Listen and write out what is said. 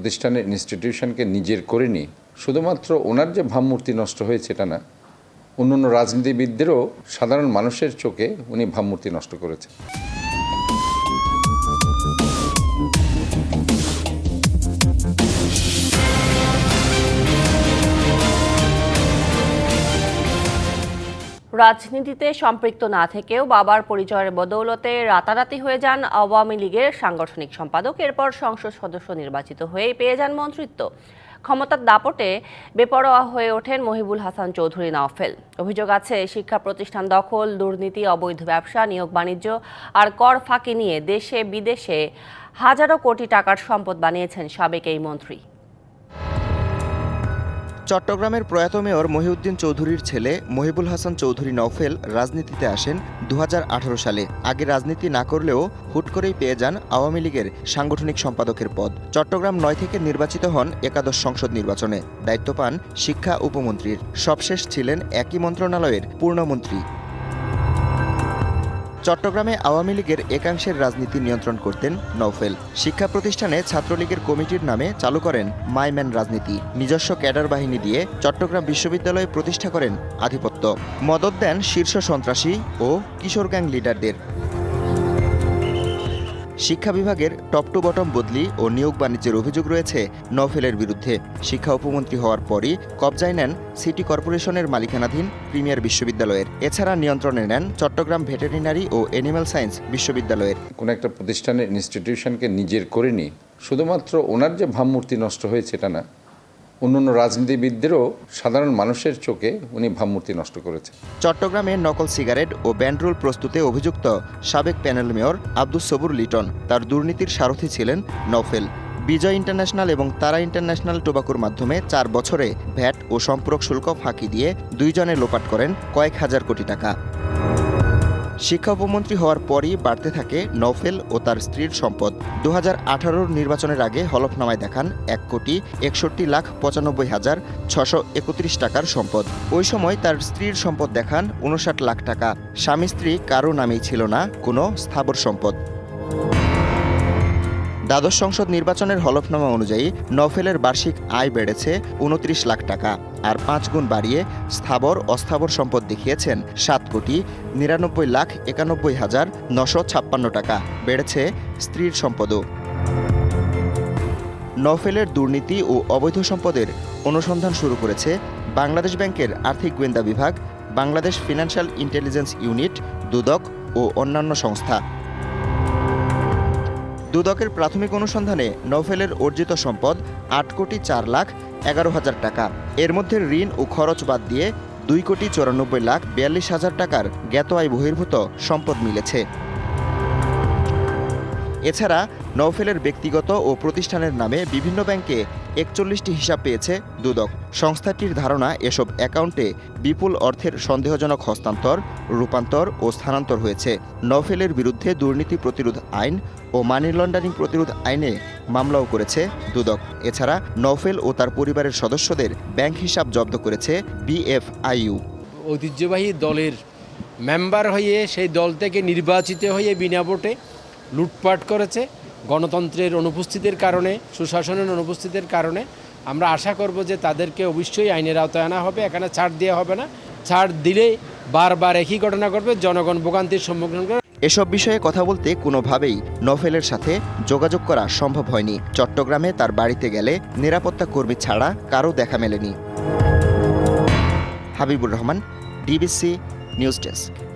প্রতিষ্ঠানের ইনস্টিটিউশনকে নিজের করে নিয়ে, শুধুমাত্র ওনার যে ভাবমূর্তি নষ্ট হয়েছে এটা না অন্য অন্য রাজনীতিবিদদেরও সাধারণ মানুষের চোখে উনি ভাবমূর্তি নষ্ট করেছেন। রাজনীতিতে সম্পৃক্ত না থেকেও বাবার পরিচয়ের বদৌলতে রাতারাতি হয়ে যান আওয়ামী লীগের সাংগঠনিক সম্পাদক। এরপর সংসদ সদস্য নির্বাচিত হয়ে পেয়ে যান মন্ত্রিত্ব। ক্ষমতার দাপটে বেপরোয়া হয়ে ওঠেন মহিবুল হাসান চৌধুরী নওফেল। অভিযোগ আছে, শিক্ষা প্রতিষ্ঠান দখল, দুর্নীতি, অবৈধ ব্যবসা, নিয়োগ বাণিজ্য আর কর ফাঁকি নিয়ে দেশে বিদেশে হাজারো কোটি টাকার সম্পদ বানিয়েছেন সাবেক এই মন্ত্রী। চট্টগ্রামের প্রয়াত মেয়র মহিউদ্দিন চৌধুরীর ছেলে মহিবুল হাসান চৌধুরী নওফেল রাজনীতিতে আসেন দু হাজার আঠারো সালে। আগে রাজনীতি না করলেও হুট করেই পেয়ে যান আওয়ামী লীগের সাংগঠনিক সম্পাদকের পদ। চট্টগ্রাম নয় থেকে নির্বাচিত হন একাদশ সংসদ নির্বাচনে। দায়িত্ব পান শিক্ষা উপমন্ত্রীর। সবশেষ ছিলেন একই মন্ত্রণালয়ের পূর্ণমন্ত্রী। চট্টগ্রামে আওয়ামী লীগের একাংশের রাজনীতি নিয়ন্ত্রণ করতেন নৌফেল শিক্ষা প্রতিষ্ঠানে ছাত্রলীগের কমিটির নামে চালু করেন মাইম্যান রাজনীতি। নিজস্ব ক্যাডার বাহিনী দিয়ে চট্টগ্রাম বিশ্ববিদ্যালয়ে প্রতিষ্ঠা করেন আধিপত্য। মদত দেন শীর্ষ সন্ত্রাসী ও কিশোর গ্যাং লিডারদের। শিক্ষা বিভাগের টপ টু বটম বদলি ও নিয়োগ বাণিজ্যের অভিযোগ রয়েছে নফেলের বিরুদ্ধে। শিক্ষা উপমন্ত্রী হওয়ার পরই কবজায় নেন সিটি কর্পোরেশনের মালিকানাধীন প্রিমিয়ার বিশ্ববিদ্যালয়ের। এছাড়া নিয়ন্ত্রণে নেন চট্টগ্রাম ভেটেরিনারি ও এনিম্যাল সায়েন্স বিশ্ববিদ্যালয়ের। কোনো একটা প্রতিষ্ঠানের ইনস্টিটিউশনকে নিজের করে নি শুধুমাত্র ওনার যে ভাবমূর্তি নষ্ট হয়েছে এটা না অন্যান্য রাজনীতিবিদদেরও সাধারণ মানুষের চোখে উনি ভাবমূর্তি নষ্ট করেছেন। চট্টগ্রামে নকল সিগারেট ও ব্যান্ডরোল প্রস্তুতে অভিযুক্ত সাবেক প্যানেল মেয়র আব্দুস সবুর লিটন তার দুর্নীতির সারথি ছিলেন নওফেল। বিজয় ইন্টারন্যাশনাল এবং তারা ইন্টারন্যাশনাল টোবাকোর মাধ্যমে চার বছরে ভ্যাট ও সম্পূরক শুল্ক ফাঁকি দিয়ে দুইজনে লোপাট করেন কয়েক হাজার কোটি টাকা। শিক্ষা উপমন্ত্রী হওয়ার পরই বাড়তে থাকে নওফেল ও তার স্ত্রীর সম্পদ। দু হাজার নির্বাচনের আগে হলফনামায় দেখান এক কোটি একষট্টি লাখ পঁচানব্বই হাজার ছশো একত্রিশ টাকার সম্পদ। ওই সময় তার স্ত্রীর সম্পদ দেখান উনষাট লাখ টাকা। স্বামী স্ত্রী কারও নামেই ছিল না, কোনো স্থাবর সম্পদ। দ্বাদশ সংসদ নির্বাচনের হলফনামা অনুযায়ী নফেলের বার্ষিক আয় বেড়েছে উনত্রিশ লাখ টাকা আর পাঁচ গুণ বাড়িয়ে স্থাবর অস্থাবর সম্পদ দেখিয়েছেন সাত কোটি নিরানব্বই লাখ একানব্বই হাজার নশো ছাপ্পান্ন টাকা। বেড়েছে স্ত্রীর সম্পদও। নফেলের দুর্নীতি ও অবৈধ সম্পদের অনুসন্ধান শুরু করেছে বাংলাদেশ ব্যাংকের আর্থিক গোয়েন্দা বিভাগ, Bangladesh financial intelligence unit, Dudok ও অন্যান্য সংস্থা। দুদকের প্রাথমিক অনুসন্ধানে নভেলের অর্জিত সম্পদ আট কোটি চার লাখ এগারো হাজার টাকা। এর মধ্যে ঋণ ও খরচ বাদ দিয়ে দুই কোটি চৌরানব্বই লাখ বিয়াল্লিশ হাজার টাকার জ্ঞাত আয় বহির্ভূত সম্পদ মিলেছে। এছাড়া নওফেলের ব্যক্তিগত ও প্রতিষ্ঠানের নামে বিভিন্ন ব্যাংকে একচল্লিশটি হিসাব পেয়েছে দুদক। সংস্থাটির ধারণা এসব অ্যাকাউন্টে বিপুল অর্থের সন্দেহজনক হস্তান্তর, রূপান্তর ও স্থানান্তর হয়েছে। নওফেলের বিরুদ্ধে দুর্নীতি প্রতিরোধ আইন ও মানি লন্ডারিং প্রতিরোধ আইনে মামলাও করেছে দুদক। এছাড়া নওফেল ও তার পরিবারের সদস্যদের ব্যাংক হিসাব জব্দ করেছে বিএফআইইউ ঐতিহ্যবাহী দলের মেম্বার হয়ে সেই দল থেকে নির্বাচিত হয়ে বিনা ভোটে লুটপাট করেছে। গণতন্ত্রের অনুপস্থিতির কারণে, সুশাসনের অনুপস্থিতির কারণে। আমরা আশা করব যে তাদেরকে অবশ্যই আইনের আওতায় আনা হবে, এখানে ছাড় দেওয়া হবে না। ছাড় দিলেই বারবার একই ঘটনা ঘটবে, জনগণ ভোগান্তির সম্মুখীন করে এসব বিষয়ে কথা বলতে কোনোভাবেই নফেলের সাথে যোগাযোগ করা সম্ভব হয়নি। চট্টগ্রামে তার বাড়িতে গেলে নিরাপত্তা কর্মী ছাড়া কারও দেখা মেলেনি। Habibur Rahman, DBC news desk.